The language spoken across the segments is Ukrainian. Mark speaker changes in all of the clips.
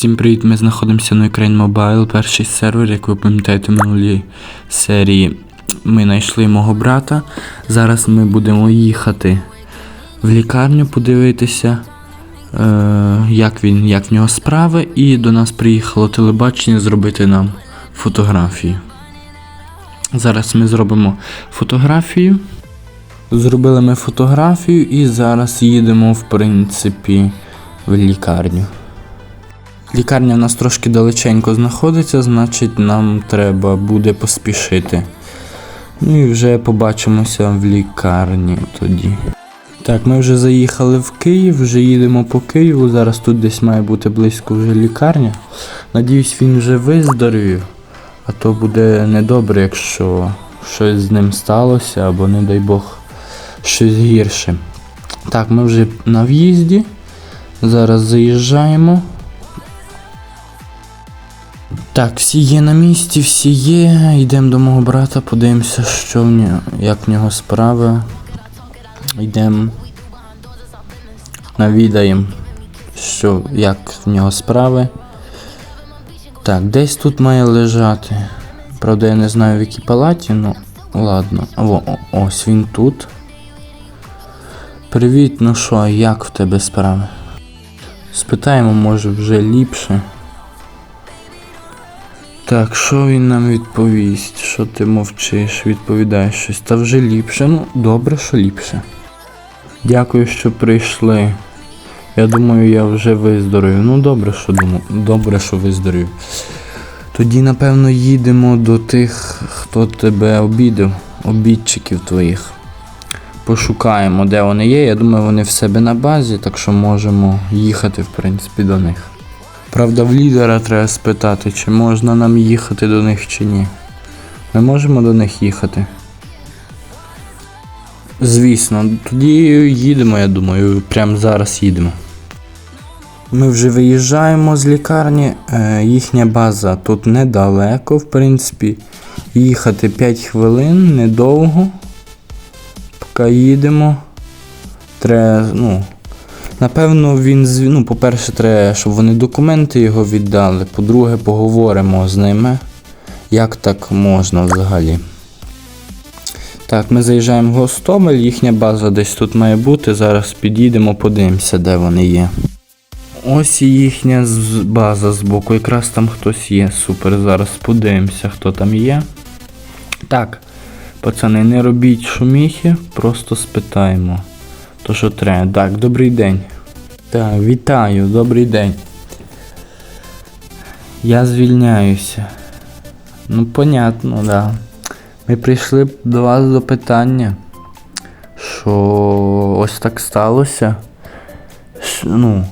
Speaker 1: Всім привіт, ми знаходимося на Ukraine Mobile, перший сервер, як ви пам'ятаєте, в минулій серії ми знайшли мого брата. Зараз ми будемо їхати в лікарню подивитися, е, як він, як в нього справи, і до нас приїхало телебачення зробити нам фотографію. Зараз ми зробимо фотографію. Зробили ми фотографію і зараз їдемо, в принципі, в лікарню. Лікарня в нас трошки далеченько знаходиться, значить нам треба буде поспішити. Ну і вже побачимося в лікарні тоді. Так, ми вже заїхали в Київ, вже їдемо по Києву. Зараз тут десь має бути близько вже лікарня. Надіюсь, він вже виздоровів, а то буде недобре, якщо щось з ним сталося, або, не дай Бог, щось гірше. Так, ми вже на в'їзді. Зараз заїжджаємо. Так, всі є на місці, всі є. Йдемо до мого брата, подивимося, що в нього, як в нього справи. Йдемо. Навідаємо, що, як в нього справи. Так, десь тут має лежати. Правда, я не знаю в якій палаті, ну ладно. О, ось він тут. Привіт, ну що, як в тебе справи? Спитаємо, може вже ліпше. Так, що він нам відповість? Що ти мовчиш, відповідаєш щось? Та вже ліпше. Ну, добре, що ліпше. Дякую, що прийшли. Я думаю, я вже виздоровів. Ну, добре, що думаю. Добре, що виздоровів. Тоді, напевно, їдемо до тих, хто тебе обідав, обідчиків твоїх. Пошукаємо, де вони є. Я думаю, вони в себе на базі, так що можемо їхати, в принципі, до них. Правда, в лідера треба спитати, чи можна нам їхати до них чи ні. Ми можемо до них їхати. Звісно, тоді їдемо, я думаю, прямо зараз їдемо. Ми вже виїжджаємо з лікарні. Е, їхня база тут недалеко, в принципі. Їхати 5 хвилин, недовго. Поки їдемо. Треба, ну, Напевно, він ну, по-перше, треба, щоб вони документи його віддали. По-друге, поговоримо з ними. Як так можна взагалі? Так, ми заїжджаємо в Гостомель, їхня база десь тут має бути. Зараз підійдемо, подивимося, де вони є. Ось і їхня з- база збоку. Якраз там хтось є. Супер. Зараз подивимося, хто там є. Так, пацани, не робіть шуміхи, просто спитаємо. То що треба. Так, добрий день. Так, вітаю, добрий день. Я звільняюся. Ну, понятно, да. Ми прийшли до вас до питання, що ось так сталося. Ну,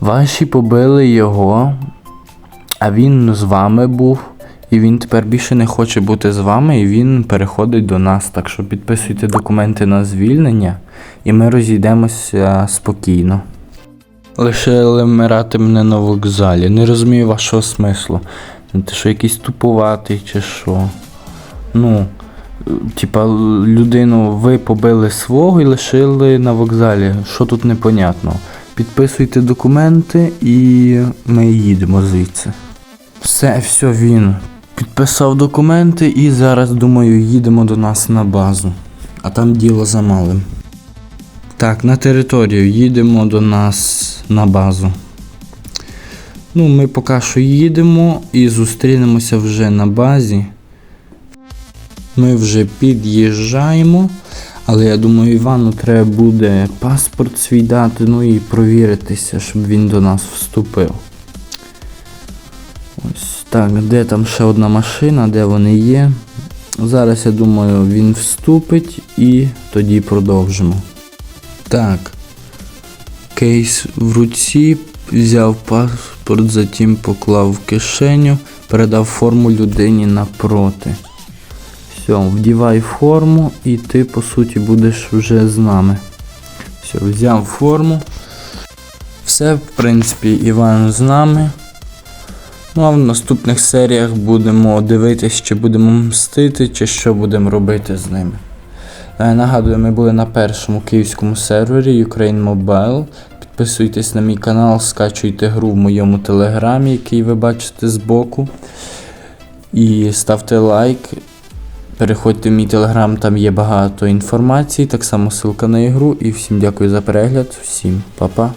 Speaker 1: ваші побили його, а він з вами був. І він тепер більше не хоче бути з вами, і він переходить до нас. Так що підписуйте документи на звільнення, і ми розійдемося спокійно. Лише вмирати мене на вокзалі. Не розумію вашого смислу. Ти що якийсь тупуватий чи що? Ну, типа, людину ви побили свого і лишили на вокзалі. Що тут непонятно? Підписуйте документи і ми їдемо звідси. Все, все, він підписав документи і зараз, думаю, їдемо до нас на базу. А там діло за малим. Так, на територію їдемо до нас на базу. Ну, ми поки що їдемо і зустрінемося вже на базі. Ми вже під'їжджаємо, але я думаю, Івану треба буде паспорт свій дати, ну і провіритися, щоб він до нас вступив. Ось так, де там ще одна машина, де вони є. Зараз, я думаю, він вступить і тоді продовжимо. Так. Кейс в руці, взяв паспорт, затім поклав в кишеню, передав форму людині напроти. Все, вдівай форму і ти, по суті, будеш вже з нами. Все, взяв форму. Все, в принципі, Іван з нами. Ну а в наступних серіях будемо дивитись, чи будемо мстити, чи що будемо робити з ними. Е, Нагадую, ми були на першому київському сервері Ukraine Mobile. Підписуйтесь на мій канал, скачуйте гру в моєму телеграмі, який ви бачите збоку. І ставте лайк. Переходьте в мій телеграм, там є багато інформації, так само ссылка на ігру. І всім дякую за перегляд, всім па-па.